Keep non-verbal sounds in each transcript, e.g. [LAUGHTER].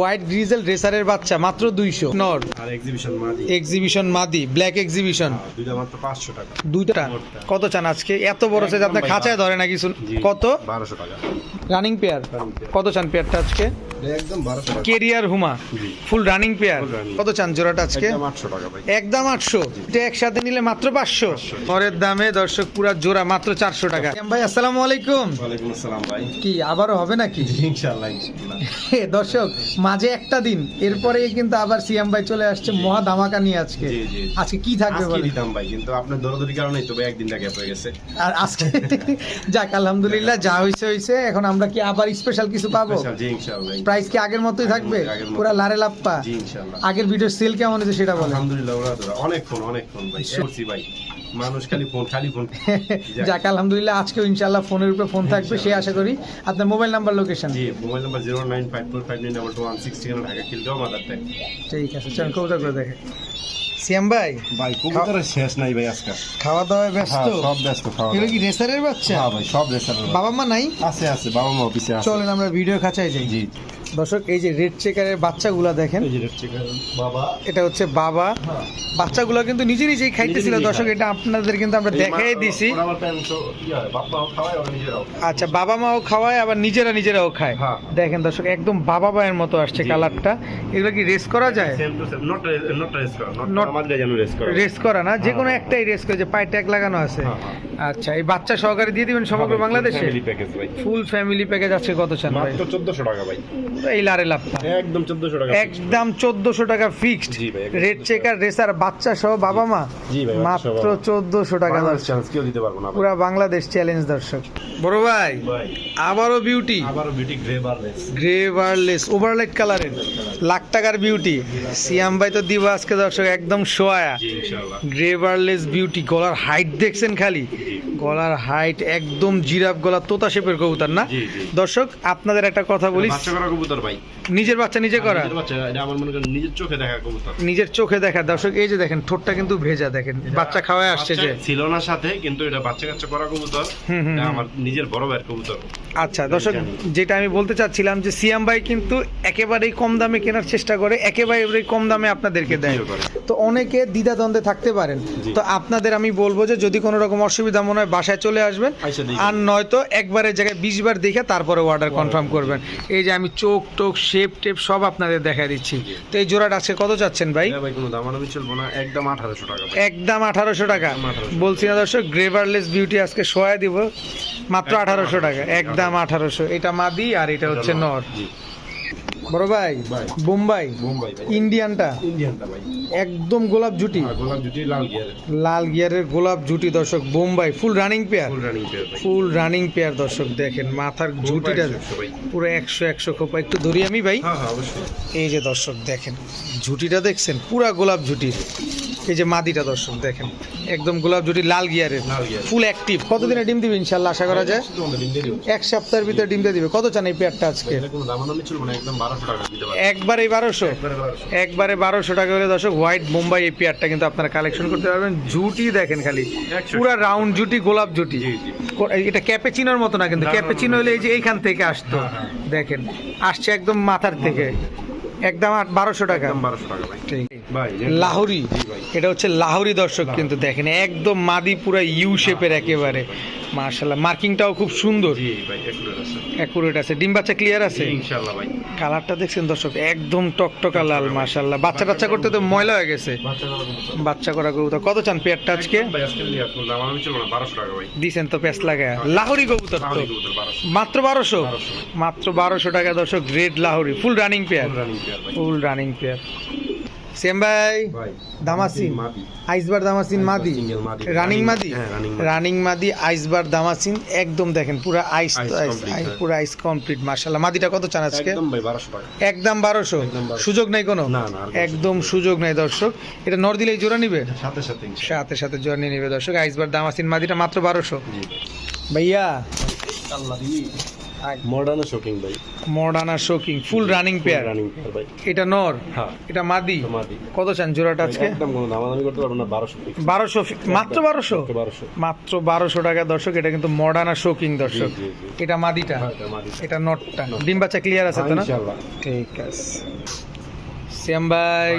White grizzle রেসারের বাচ্চা মাত্র দুইশো। নর। আর এক্সিবিশন মাদি। এক্সিবিশন মাদি ব্ল্যাক এক্সিবিশন দুইটা মাত্র পাঁচশো টাকা। দুইটা। কত চান আজকে? এত বড় সাইজ আপনার খাঁচায় ধরে না কিছু কত? বারোশো টাকা। রানিং পেয়ার কত চান পেয়ারটা আজকে? কেরিয়ার হুমা ফুল রানিং পেয়ার। কত চান জোড়াটা আজকে? একদম আটশো টাকা ভাই। একদম আটশো। এটা একসাথে নিলে মাত্র পাঁচশো। পরের দামে দর্শক পুরা জোড়া মাত্র চারশো টাকা। ভাই আসসালামু আলাইকুম। ভাই। কি আবারও হবে নাকি? ইনশাল্লাহ ইনশাল্লাহ হে, দর্শক মাঝে একটা দিন এরপরেই কিন্তু আবার সিএম ভাই চলে আসছে মহা ধামাকা নিয়ে আজকে। আজকে কি থাকবে দিতাম ভাই কিন্তু আপনার দরদরি কারণেই তবে একদিনটা গ্যাপ হয়ে গেছে। আর আজকে? যাক আলহামদুলিল্লাহ যা হয়েছে হয়েছে এখন আমরা কি আবার স্পেশাল কিছু পাবো? প্রাইস কি আগের মতোই থাকবে। পুরা লারে লাপ্পা। জি ইনশাল্লাহ আগের ভিডিওর সেল কেমন হয়েছে সেটা বলেন। আলহামদুলিল্লাহ ওরা অনেক ফোন অনেক ফোন ভাই। করছি ভাই। মানুষ খালি ফোন খালি ফোন [LAUGHS] যাক। আলহামদুলিল্লাহ আজকেও ইনশাল্লাহ ফোনের উপরে ফোন থাকবে সে আশা করি। আপনার মোবাইল নাম্বার লোকেশন জি mobile number zero nine five four five nine double two one six ঠিকানা ঢাকা খিলগাঁও মাদার ট্যাগ ঠিক আছে চল কবুতর করে দেখে সিয়াম ভাই ভাই কবুতরের শেষ নাই ভাই আজকে খাওয়া দাওয়ায় ব্যস্ত? হ্যাঁ সব ব্যস্ত খাওয়া এগুলো কি রেসারের বাচ্চা? হ্যাঁ ভাই সব রেস্টুরেন্ট বাবা মা নাই? আছে আছে বাবা মা অফিসে আছে। চলেন আমরা ভিডিও খাঁচায় যাই। জি। দর্শক এই যে রেড চেকারের বাচ্চাগুলা দেখেন। এটা হচ্ছে বাবা। বাচ্চাগুলো কিন্তু নিজে নিজেই খাইতেছিল। দর্শক এটা আপনাদের কিন্তু আমরা দেখাই দিছি। আচ্ছা বাবা মাও খাওয়ায় আবার নিজেরা নিজেরাও খায়। হ্যাঁ। দেখেন দর্শক একদম বাবা মায়ের মতো আসছে কালারটা। এগুলো কি রেস করা যায়? রেস করা না যে কোনো হ্যাঁ। একটাই রেস করে যে পায়ে ট্যাগ লাগানো আছে। হ্যাঁ, হ্যাঁ। আচ্ছা এই বাচ্চা সহকারে দিয়ে দিবেন সমগ্র বাংলাদেশে? ফুল ফ্যামিলি প্যাকেজ আছে কত চান ভাই? 1400 টাকা ভাই। এই লারে লাভটা একদম 1400 টাকা একদম চোদ্দশো টাকা ফিক্সড জি ভাই, রেড চেকার রেসার বাচ্চা সহ বাবা মা? জি ভাই, মাত্র বাবা মা। চোদ্দশো টাকা বাংলাদেশ দর্শক। চ্যালেঞ্জ কেউ দিতে পারব না। পুরা বাংলাদেশ চ্যালেঞ্জ দর্শক। বড় ভাই আবারও বিউটি আবারও beauty grey barless grey barless overlight কালারের লাখ টাকার বিউটি সিয়াম ভাই তো দিব আজকে দর্শক একদম সোয়া গ্রে বারলেস বিউটি গলার হাইট দেখছেন খালি। গলার হাইট একদম জিরাফ গলা তোতা শেপের কবুতর না। দর্শক আপনাদের একটা কথা বলি। কবুতর ভাই। নিজের বাচ্চা নিজে করা? নিজের বাচ্চা এটা আমার মনে করেন নিজের চোখে দেখা কবুতর। নিজের চোখে দেখা। দর্শক এই যে দেখেন ঠোঁটটা কিন্তু ভেজা দেখেন বাচ্চা খাওয়ায় আসছে যে। ছিল না সাথে কিন্তু এটা বাচ্চা কাচ্চা করা কবুতর। এটা আমার নিজের বড় ভাইয়ের কবুতর। আচ্ছা দর্শক যেটা আমি বলতে চাচ্ছিলাম যে সিয়াম ভাই কিন্তু একেবারেই কম দামে কেনার চেষ্টা করে একেবারেই কম দামে আপনাদেরকে দেয়। তো অনেকে দ্বিধাদ্বন্দ্বে থাকতে পারেন। তো আপনাদের আমি বলব যে যদি কোনো রকম অসুবিধা মনে হয় বাসায় চলে আসবেন। আর নয়তো একবারের জায়গায় বিশ বার দেখে তারপরে অর্ডার কনফার্ম করবেন। এই যে আমি চোখ টোক শেপ টেপ সব আপনাদের দেখা দিচ্ছি। তো এই জোড়াটা আজকে কত চাচ্ছেন ভাই? ভাই কোনো দামাদামি চলবো না একদম আঠারোশো টাকা একদম আঠারোশো টাকা। বলছি না দর্শক গ্রেভারলেস বিউটি আজকে সহায় দিব মাত্র আঠারোশো টাকা। একদম আঠারোশো। এটা মাদি আর এটা হচ্ছে নর। বড় ভাই। বোম্বাই ইন্ডিয়ানটা? ইন্ডিয়ানটা ভাই। একদম গোলাপ জুটি। গোলাপ জুটি লাল গিয়ারের লাল গিয়ারের গোলাপ জুটি দর্শক Bombay full running pair full running pair full running pair দর্শক দেখেন মাথার জুটিটা পুরো একশো একশো খোপা। একটু ধরি আমি ভাই? হ্যাঁ হ্যাঁ এই যে দর্শক দেখেন ঝুটিটা দেখছেন? পুরা গোলাপ ঝুটির এই যে মাদিটা দর্শক দেখেন একদম গোলাপ ঝুটি লাল গিয়ারের। ফুল অ্যাক্টিভ কতদিনে ডিম দিবে ইনশাল্লাহ আশা করা যায়। এক সপ্তাহের ভিতরে ডিম দিয়ে দিবে। কত চান এই পেয়ারটা আজকে? একবারে বারোশো। একবারে বারোশো টাকা হলে দর্শক হোয়াইট মুম্বাই এই পেয়ারটা কিন্তু আপনারা কালেকশন করতে পারবেন। জুটি দেখেন খালি। পুরা রাউন্ড জুটি গোলাপ জুটি। এটা ক্যাপেচিনোর মতো না কিন্তু ক্যাপেচিনো হলে এই যে এইখান থেকে আসতো হ্যাঁ, হ্যাঁ। দেখেন আসছে একদম মাথার থেকে। একদম বারোশো টাকা। বারোশো টাকা ঠিক। লাহোরি। এটা হচ্ছে লাহোরি দর্শক কিন্তু দেখেন একদম মাদি পুরা ইউ শেপের একেবারে। মার্শাল্লাহ মার্কিংটাও খুব সুন্দর। একুরেট আছে। অ্যাকুরেট আছে। ডিম বাচ্চা ক্লিয়ার আছে? কালারটা দেখছেন দর্শক একদম টকটকা লাল মার্শাল্লাহ বাচ্চা টাচ্চা করতে তো ময়লা হয়ে গেছে। বাচ্চা করা কবুতর। কত চান পেয়ারটা আজকে? দিছেন তো পেঁচ লাগায় লাহোরি কবুতর তো? লাহোরি কবুতর মাত্র বারোশো? বারোশো। মাত্র বারোশো টাকা দর্শক red Lahori. Full running pair full running pair same ভাই। দামাসিন। আইসবার দামাসিন মাদি। রানিং মাদি। রানিং মাদি? আইসবার দামাসিন একদম দেখেন পুরো আইস আইস complete। পুরো আইস কমপ্লিট মার্শাল্লাহ মাদিটা কত চান আজকে? একদম বারোশো টাকা। একদম বারোশো? একদম 1200 সুযোগ নাই কোনো? একদম সুযোগ নাই। দর্শক। এটা নর দিলেই জোড়া নিবে? সাথে সাথে ইনশাআল্লাহ। সাথে সাথে জোড়া নিয়ে নিবে দর্শক। আইসবার দামাসিন মাদিটা মাত্র বারোশো। ভাইয়া। আল্লাহ মডার্ন শোকিং ভাই। মডার্না shocking full running pair running pair ভাই। এটা নর? হ্যাঁ। এটা মাদি? তোমাদি কত চান জোড়াটা আজকে? একদম কোনো দামাদামি করতে পারব না বারোশো বারোশো মাত্র বারোশো? বারোশো। মাত্র বারোশো টাকা দর্শক এটা কিন্তু মডার্না শোকিং দর্শক। জি। এটা মাদিটা? হ্যাঁ এটা নটটা। ডিম বাচ্চা ক্লিয়ার আছে তো না? ইনশাআল্লাহ। ঠিক আছে। শ্যাম ভাই।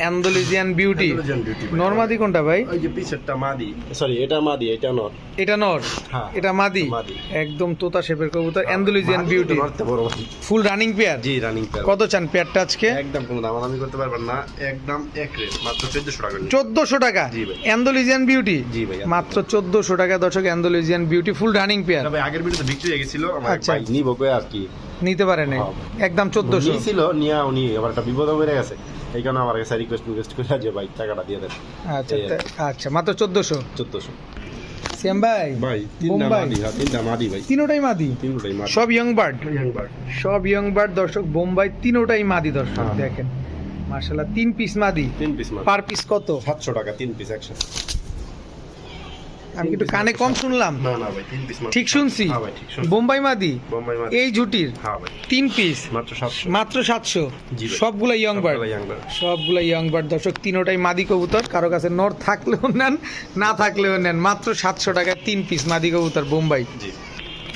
অ্যান্ডোলিজিয়ান বিউটি। Andalusian beauty ভাই। নর্মাদি কোনটা ভাই? ওই যে পিছেরটা মাদি। সরি এটা মাদি এটা নর। এটা নর? হ্যাঁ। এটা মাদি? মাদি। একদম তোতা শেপের কবুতর অ্যান্ডোলিজিয়ান বিউটি। ভাই। ফুল রানিং পেয়ার জি রানিং পেয়ার কত চান পেয়ারটা আজকে? একদম কোনো দামাদামি করতে পারবেন না একদম এক রেট মাত্র চোদ্দশো টাকা নিয়ে। চোদ্দশো টাকা? জি ভাই। অ্যান্ডোলিজিয়ান বিউটি? জি ভাই মাত্র চোদ্দশো টাকা দর্শক Andalusian beauty full running pair তবে আগের ভিডিওতে বিক্রি হয়ে গেছিল আমার আচ্ছা। ভাই নিব কই আর কি। নিতে পারে নাই? হ্যাঁ। একদম চোদ্দশো। নিয়েছিল নিয়া উনি আবার একটা বিপদ বেড়ে গেছে। এই কারণে আমার কাছে রিকোয়েস্ট রিকোয়েস্ট করে যে ভাই টাকাটা দিয়ে দেন। আচ্ছা আচ্ছা মাত্র চোদ্দশো? চোদ্দশো। শ্যাম ভাই ভাই তিনটা। মাদি হ্যাঁ তিনটা মাদি ভাই। তিনোটাই মাদি? তিনোটাই মাদি। সব ইয়ং বার্ড ইয়ং বার্ড সব ইয়ং বার্ড দর্শক বোম্বাই তিনোটাই মাদি দর্শক হ্যাঁ। দেখেন। মাশাআল্লাহ তিন পিস মাদি। তিন পিস মাদি। পার পিস কত? সাতশো টাকা তিন পিস একসাথে আমি কানে কম শুনলাম। না না ভাই তিন পিস ঠিক শুনছি? হ্যাঁ ভাই ঠিক শুনছি। বোম্বাই মাদি? বোম্বাই মাদি। এই জুটির হ্যাঁ ভাই। তিন পিস? মাত্র সবগুলো ইয়ং বার্ড সবগুলো ইয়ং বার্ড দর্শক তিনোটাই মাদি কবুতর। কারও কাছে নর থাকলেও নেন না থাকলেও নেন মাত্র সাতশো টাকায় তিন পিস মাদি কবুতর বোম্বাই। জি।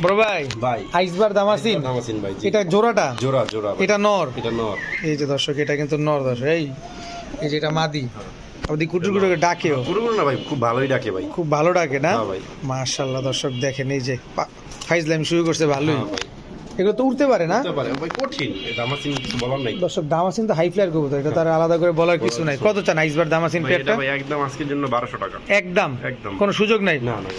বড় ভাই ভাই। আইসবার দামাসিন? দামাসিন ভাই এটা জোড়াটা? জোড়া জোড়া এটা নর? এটা নর। এই যে দর্শক এটা কিন্তু নর দর্শক। এই এই যে এটা মাদি। কুটুর না ভাই খুব ভালোই ডাকে ভাই। খুব ভালো ডাকে না? হ্যাঁ ভাই। মাশাল্লাহ দর্শক দেখেন এই যে ফাইজলাম শুরু করছে ভালোই। হ্যাঁ ভাই। এগুলো তো উঠতে পারে না? হতে পারে ভাই কঠিন দামাসিন কিছু বলার নাই। দর্শক দামাসিন তো হাই ফ্লায়ার কবুতর এটা তার আলাদা করে বলার কিছু নাই। কত চান আইসবার দামাসিন পেয়ারটা ভাই একদম আজকের জন্য বারোশো টাকা। একদম? একদম। কোনো সুযোগ নাই? না না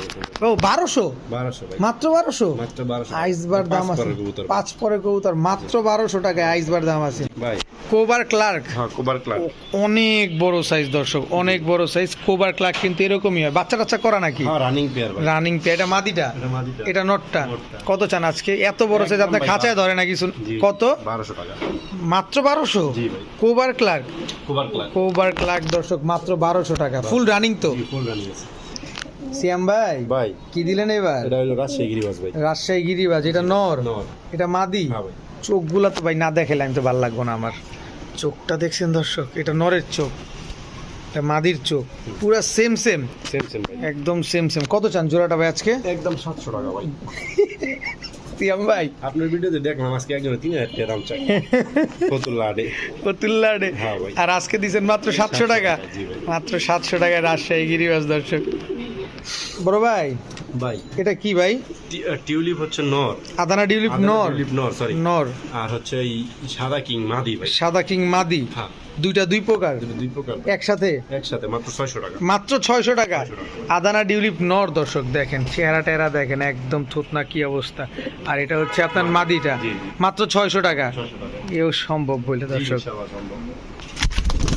ও বারোশো? বারোশো ভাই। মাত্র বারোশো? মাত্র বারোশো। আইসবার দাম আছে কবুতর। পাঁচ পরে কবুতর মাত্র বারোশো টাকায় আইসবার দাম আছে ভাই। কোবার ক্লার্ক হ্যাঁ কোবার ক্লাব অনেক বড় সাইজ দর্শক অনেক বড় সাইজ কোবার ক্লার্ক কিন্তু এরকমই হয়। বাচ্চা টাচ্চা করা নাকি? রানিং পেয়ার ভাই। রানিং পে এটা মাদিটা? এটা নটটা। কত চান আজকে? এত বড় সাইজ আপনার খাঁচায় ধরে না কিছু কত? বারোশো টাকা। মাত্র বারোশো? কোবার ক্লার্ক? কোবার ক্লার্ক। দর্শক মাত্র বারোশো টাকা। ফুল রানিং তো? ফুল রানিং আছে। সিয়াম ভাই ভাই। কি দিলেন এবার? এটা হলো রাজশাহী গিরিবাস ভাই। রাজশাহী গিরিবাজ এটা নর? নর। এটা মাদি? হ্যাঁ চোখগুলা তো ভাই না দেখালে আমি তো ভালো লাগবো না আমার। চোখটা দেখছেন দর্শক এটা নরের চোখ। এটা মাদির চোখ। পুরা সেম সেম সেম সেম একদম সেম সেম কত চান জোড়াটা ভাই আজকে? একদম সাতশো টাকা ভাই। [LAUGHS] সিয়াম ভাই আপনার ভিডিওতে দেখলাম আজকে একজন তিন হাজার টাকা দাম চাই ফতুল্লাডে আর আজকে দিচ্ছেন মাত্র সাতশো টাকা। মাত্র সাতশো টাকায় রাজশাহী গিরিবাস দর্শক। বড় ভাই ভাই। এটা কি ভাই? টিউলিপ হচ্ছে নর। আদানা ডিউলিপ নর। টিউলিপ নর সরি নর। আর হচ্ছে এই সাদা কিং মাদি ভাই। সাদা কিং মাদি। হ্যাঁ। দুইটা দুই প্রকার? দুই প্রকার একসাথে? একসাথে মাত্র ছয়শো টাকা। মাত্র ছয়শো টাকা? 600 টাকা। আদানা ডিউলিপ নর দর্শক দেখেন চেহারা টেরা দেখেন একদম থুতনা কি অবস্থা। আর এটা হচ্ছে আপনার মাদিটা। মাত্র ছয়শো টাকা। এও সম্ভব বলে দর্শক। সম্ভব।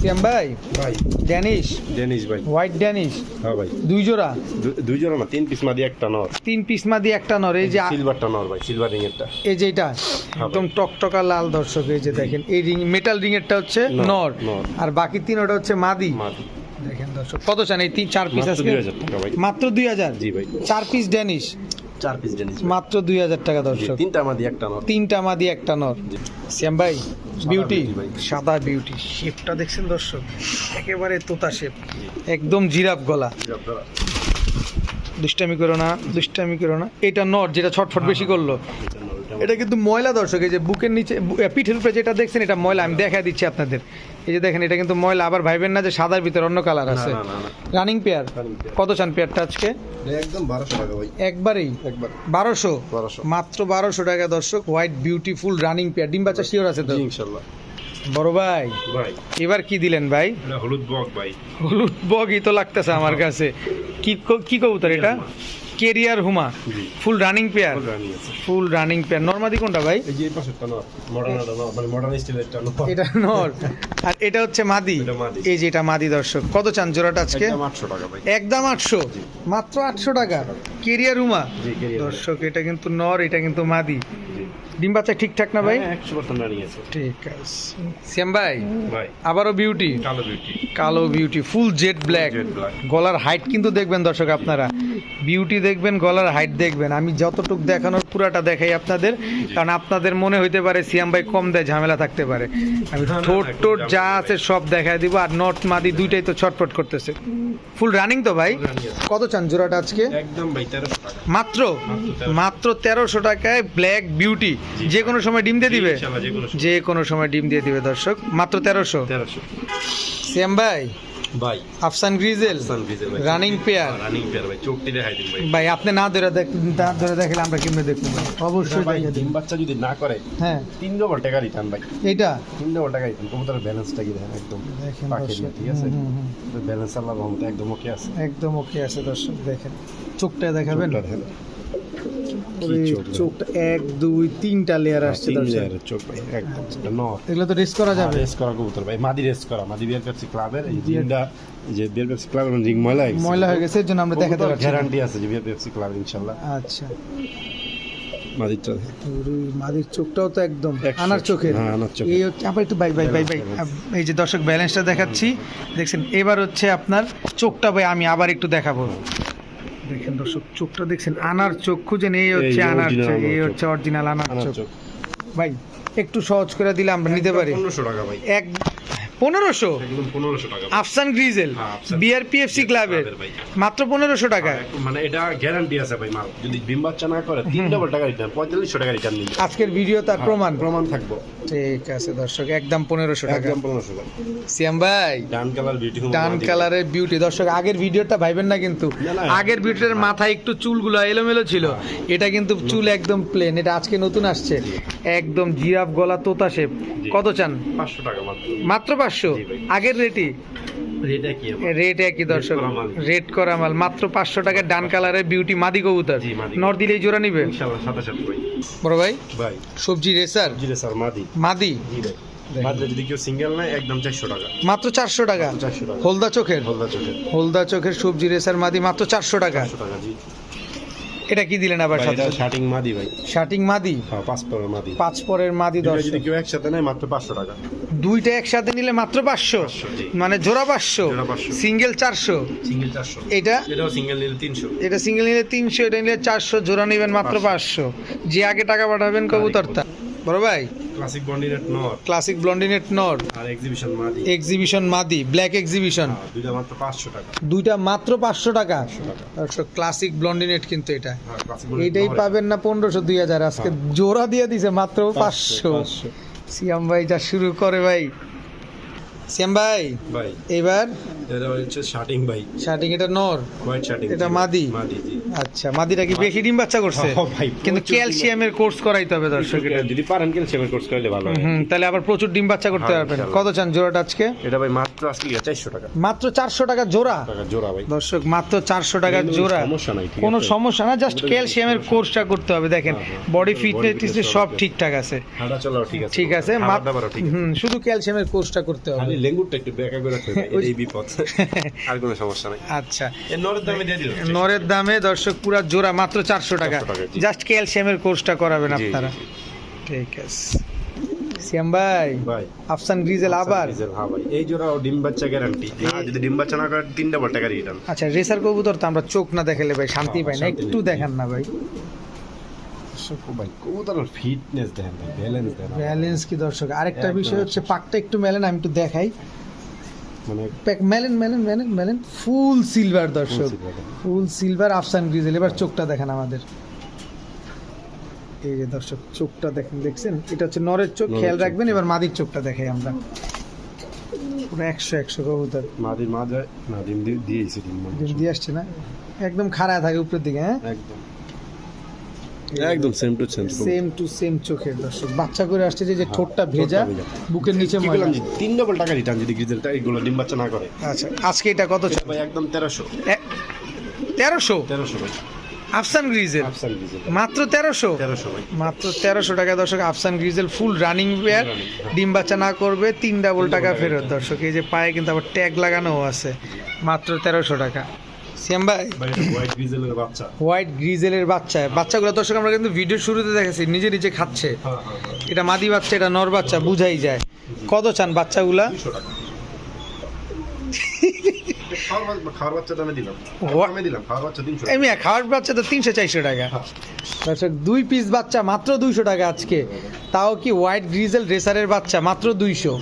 সিয়াম ভাই? ভাই। ড্যানিশ? ডেনিস ভাই। White Danish? হ্যাঁ ভাই। দুই জোড়া? দুই জোড়া না তিন পিস মাদি একটা নর। তিন পিস মাদি একটা নর এই যে সিলভারটা নর ভাই সিলভার রিং এরটা। এই যে এটা একদম টকটকা লাল দর্শক এই যে দেখেন এই রিং মেটাল রিং এরটা হচ্ছে নর। আর বাকি তিন ওটা হচ্ছে মাদি। মাদি। দেখেন দর্শক কত চান এই তিন চার পিস আজকে? মাত্র দুই হাজার? জি ভাই। চার পিস ড্যানিশ। চার পিস ডেনিস মাত্র দুই হাজার টাকা দর্শক। তিনটা মাদি একটা নর। তিনটা মাদি একটা নর। শ্যাম ভাই বিউটি সাদা বিউটি শেপটা দেখছেন দর্শক? একেবারে তোতা শেপ একদম জিরাফ গলা। দুষ্টামি করো না দুষ্টামি করো না। এটা নর যেটা ছটফট বেশি করল। এটা কিন্তু ময়লা দর্শক এই যে বুকের নিচে পিঠের উপরে যেটা দেখছেন এটা ময়লা আমি দেখা দিচ্ছি আপনাদের। এই যে দেখেন এটা কিন্তু ময়লা আবার ভাইবেন না যে সাদার ভিতরে অন্য কালার আছে। না না না। রানিং পেয়ার কত চান পেয়ারটা আজকে? একদম বারোশো টাকা ভাই। একবারেই? একবার। বারোশো? বারোশো। মাত্র বারোশো টাকা দর্শক হোয়াইট বিউটিফুল রানিং পেয়ার ডিম বাচ্চা শিওর আছে তো? ইনশাল্লাহ। বড় ভাই। ভাই। এবার কি দিলেন ভাই? হলুদ বক ভাই। হলুদ বগই তো লাগতেছে আমার কাছে। কি কি কবুতর এটা? কেরিয়ার হুমা full running pair. Full running pair. নর্মাদি কোনটা ভাই? এই যে পাশেরটা নর মানে মডার্ন স্টাইলেরটা নর। এটা নর। [LAUGHS] আর এটা হচ্ছে মাদি। এই যে এটা মাদি দর্শক। কত চান জোড়াটা আজকে? একদম আটশো টাকা ভাই। একদম আটশো। মাত্র আটশো টাকা। কেরিয়ার হুমা। দর্শক এটা কিন্তু নর এটা কিন্তু মাদি। ডিম বাচ্চা ঠিকঠাক না ভাই? একশো পার্সেন্ট রানিং আছে। ঠিক আছে। শ্যাম ভাই ভাই। আবারও বিউটি কালো বিউটি কালো বিউটি ফুল জেড ব্ল্যাক গলার হাইট কিন্তু দেখবেন দর্শক আপনারা। বিউটি দেখবেন গলার হাইট দেখবেন। আমি যতটুক দেখানোর পুরাটা দেখাই আপনাদের কারণ আপনাদের মনে হইতে পারে সিয়াম ভাই কম দেয় ঝামেলা থাকতে পারে। আমি ঠোঁট টোট যা আছে সব দেখাই দিব আর নট মাদি দুইটাই তো ছটফট করতেছে। ফুল রানিং তো ভাই? কত চান জোড়াটা আজকে? একদম ভাই তেরোশো মাত্র? মাত্র 1300 মাত্র তেরোশো টাকায় ব্ল্যাক বিউটি যে কোনো সময় ডিম দিয়ে দিবে? যে কোনো সময়। ডিম দিয়ে দিবে দর্শক। মাত্র তেরোশো। তেরোশো। ভাই ভাই। আফসান grizzle running pair. Running pair ভাই চোখটি দেখাই দিন ভাই। ভাই আপনি না ধরে দেখ না ধরে দেখলে আমরা কেমনে দেখব অবশ্যই ভাই ডিম বাচ্চা যদি না করে হ্যাঁ। তিন ডবল টাকা রিটার্ন ভাই। এইটা? তিন ডবল টাকা রিটার্ন কবুতরের ব্যালেন্সটা কি দেখেন? একদম দেখেন ঠিক আছে? হুম, হুম, হুম। ব্যালেন্স আল্লাহ রহমতে একদম ওকে আছে। একদম ওকে আছে দর্শক দেখেন। চোখটা দেখাবেন। চোখ এক দুই তিনটা লেয়ার আসছে তিন দর্শক লেয়ারের চোখ ভাই একদম এগুলো তো রেস করা যাবে? রেস করা কবুতর ভাই মাদি রেস করা মাদি বিয়ার পেপসি ক্লাবের এই জিনটা যে বিয়ার পেপসি ক্লাবের রিং ময়লা হয়ে গেছে। ময়লা হয়ে গেছে এর জন্য আমরা দেখাতে পারছি গ্যারান্টি আছে যে বিয়ার পেপসি ক্লাব ইনশাআল্লাহ আচ্ছা। মাদিরটা মাদির চোখটাও তো একদম আনার চোখের। হ্যাঁ। এই হচ্ছে আবার একটু বাই বাই বাই বাই এই যে দর্শক ব্যালেন্সটা দেখাচ্ছি। দেখছেন এবার হচ্ছে আপনার চোখটা ভাই আমি আবার একটু দেখাবো। দেখেন দর্শক চোখটা দেখছেন আনার চোখ খুঁজেন এই হচ্ছে আনার চোখ এই হচ্ছে অরিজিনাল আনার চোখ। ভাই একটু সহজ করে দিলে আমরা নিতে পারি। পনেরোশো টাকা ভাই। এক পনেরোশো? পনেরোশো টাকা। আফসান গ্রিজেল হ্যাঁ। বিআরপিএফসি ক্লাবের ক্লাবের মাত্র পনেরোশো টাকা। মানে এটা গ্যারান্টি আছে ভাই মাল। যদি ডিম বাচ্চা না করে তিন ডবল টাকা রিটার্ন পঁয়তাল্লিশশো টাকা রিটার্ন নিবে আজকের ভিডিও তার প্রমাণ। প্রমাণ থাকব। ঠিক আছে দর্শক একদম পনেরোশো টাকা। একদম পনেরোশো টাকা। সিয়াম ভাই ডান কালার বিউটিফুল ডান কালারের বিউটি দর্শক আগের ভিডিওটা ভাইবেন না কিন্তু। আগের ভিডিওটার মাথায় একটু চুলগুলো এলোমেলো ছিল। এটা কিন্তু চুল একদম প্লেন এটা আজকে নতুন আসছে। একদম জিরাফ গলা তোতা শেপ কত চান? পাঁচশো টাকা মাত্র। মাত্র পাঁচশো। আগের রেটই? রেট একই দর্শক। রেট করা মাল মাত্র পাঁচশো টাকা ডান কালারের বিউটি মাদি কবুতর। নর দিলেই জোড়া নিবে? বড় ভাই? ভাই। সবজি রেসার? মাদি। মাদি? জি ভাই। মাদি যদি কেউ সিঙ্গেল নেয় একদম চারশো টাকা। মাত্র চারশো টাকা? হলদা চোখের? হলদা চোখের। হলদা চোখের সবজি রেসার মাদি মাত্র চারশো টাকা। টাকা জি। এটা কি দিলেন আবার সাথে শার্টিং মাদি ভাই। শার্টিং মাদি? হ্যাঁ পাঁচ পরের মাদি। পাঁচ পরের মাদি দশ যদি কেউ একসাথে নেয় মাত্র পাঁচশো টাকা। দুইটা একসাথে নিলে মাত্র পাঁচশো? পাঁচশো, জি। মানে জোড়া পাঁচশো? জোড়া 500 সিঙ্গেল চারশো? সিঙ্গেল চারশো। এটা? এটাও সিঙ্গেল নিলে তিনশো। এটা সিঙ্গেল নিলে তিনশো এটা নিলে চারশো জোড়া নেবেন মাত্র পাঁচশো। যে আগে টাকা পাঠাবেন কবুতরটা। বড় ভাই? ক্লাসিক বন্ডিনেট নর ক্লাসিক ব্লন্ডিনেট নর আর এক্সিবিশন মাদি এক্সিবিশন মাদি ব্ল্যাক এক্সিবিশন হ্যাঁ, দুইটা মাত্র পাঁচশো টাকা। দুইটা মাত্র পাঁচশো টাকা? দর্শক ক্লাসিক ব্লন্ডিনেট কিন্তু এটা। হ্যাঁ পাবেন না পনেরোশো দুই হাজার। আজকে জোড়া দিয়ে দিছে মাত্র পাঁচশো। পাঁচশো। সিয়াম ভাই যা শুরু করে ভাই। সিয়াম ভাই ভাই। এবার? এটা হচ্ছে শার্টিং ভাই। শার্টিং এটা নর? হোয়াইট শার্টিং এটা মাদি? মাদি জি। আচ্ছা মাদিটা কি বেশি ডিম বাচ্চা করছে? হ্যাঁ, ভাই, কিন্তু ক্যালসিয়ামের কোর্স করাইতে হবে দর্শক এটা যদি পারেন ক্যালসিয়ামের কোর্স করলে ভালো হুম তাহলে আবার প্রচুর ডিম বাচ্চা করতে হ্যাঁ, পারবেন। কত চান জোড়াটা আজকে? এটা ভাই মাত্র আজকে চারশো টাকা। মাত্র চারশো টাকা জোড়া? টাকা জোড়া ভাই। দর্শক মাত্র চারশো টাকা কোনো জোড়া। সমস্যা নাই, কোনো সমস্যা না জাস্ট ক্যালসিয়ামের কোর্সটা করতে হবে দেখেন। হ্যাঁ। বডি ফিটনেস সব ঠিকঠাক আছে। হাঁটা চলাও ঠিক আছে। ঠিক আছে হুম, শুধু ক্যালসিয়ামের কোর্সটা করতে হবে। লেঙ্গুরটা একটু বেকা করে এটাই বিপদ। [LAUGHS] আর কোনো সমস্যা নাই। আচ্ছা। নরের দামে দিয়ে নরের দামে দর্শক পুরা জোড়া মাত্র চারশো টাকা। 400 টাকা, জি। জাস্ট ক্যালসিয়ামের কোর্সটা করাবেন আপনারা। ঠিক আছে। সিয়াম ভাই আফসান গ্রিজেল আবার? হ্যাঁ এই জোড়াও ডিম বাচ্চা গ্যারান্টি যদি ডিম বাচ্চা না করে টাকা রিটার্ন আচ্ছা রেসার কবুতর তো আমরা চোখ না দেখালে ভাই শান্তি হ্যাঁ, পাই না। একটু। দেখান না ভাই। ভাই কবুতরের ফিটনেস দেখেন ভাই ব্যালেন্স দেখেন। ব্যালেন্স কি দর্শক? আরেকটা বিষয় হচ্ছে পাকটা একটু মেলেন আমি একটু দেখাই। মানে প্যাক মেলেন মেলেন মেলেন মেলেন। ফুল সিলভার দর্শক। ফুল সিলভার আফসান গ্রিজেল এবার চোখটা দেখেন আমাদের। এই যে দর্শক চোখটা দেখেন দেখছেন? এটা হচ্ছে নরের চোখ খেয়াল রাখবেন। এবার মাদির চোখটা দেখাই আমরা। পুরো একশো একশো কবুতর। মাদির মা যায় না ডিম দিয়ে দিয়েছি ডিম। দিয়ে আসছে না? একদম খাড়া থাকে উপরের দিকে হ্যাঁ? একদম। একদম same to same same to same চোখের দর্শক। বাচ্চা করে আসছে যে যে ঠোঁটটা ভেজা বুকের নিচে ময়লা। তিন ডবল টাকা রিটার্ন যদি গ্রিজেলটা এগুলো ডিম বাচ্চা না করে। আচ্ছা আজকে এটা কত ভাই একদম তেরোশো। তেরোশো? তেরোশো ভাই। আফসান গ্রিজেল আফসান মাত্র তেরোশো? মাত্র তেরোশো টাকা দর্শক আফসান গ্রিজেল ফুল রানিং পেয়ার হ্যাঁ। ডিম বাচ্চা না করবে তিন ডাবল টাকা ফেরত দর্শক। এই যে পায়ে কিন্তু আবার ট্যাগ লাগানো আছে। মাত্র তেরোশো টাকা। সিয়াম ভাই? হোয়াইট গ্রিজেলের বাচ্চা। হোয়াইট গ্রিজেলের বাচ্চা। বাচ্চাগুলো দর্শক আমরা কিন্তু ভিডিও শুরুতে দেখেছি নিজে নিজে খাচ্ছে। হ্যাঁ হ্যাঁ হ্যাঁ। এটা মাদি বাচ্চা এটা নর বাচ্চা বুঝাই যায়। কত চান বাচ্চাগুলা? [LAUGHS] খাওয়ার বাচ্চা দিলাম। What? দিলাম খাওয়ার বাচ্চা তিনশো এমনি খাওয়ার বাচ্চা তো তিনশো চারশো টাকা। দর্শক দুই পিস বাচ্চা মাত্র দুইশো টাকা আজকে। তাও কি হোয়াইট গ্রিজেল রেসারের বাচ্চা মাত্র দুইশো।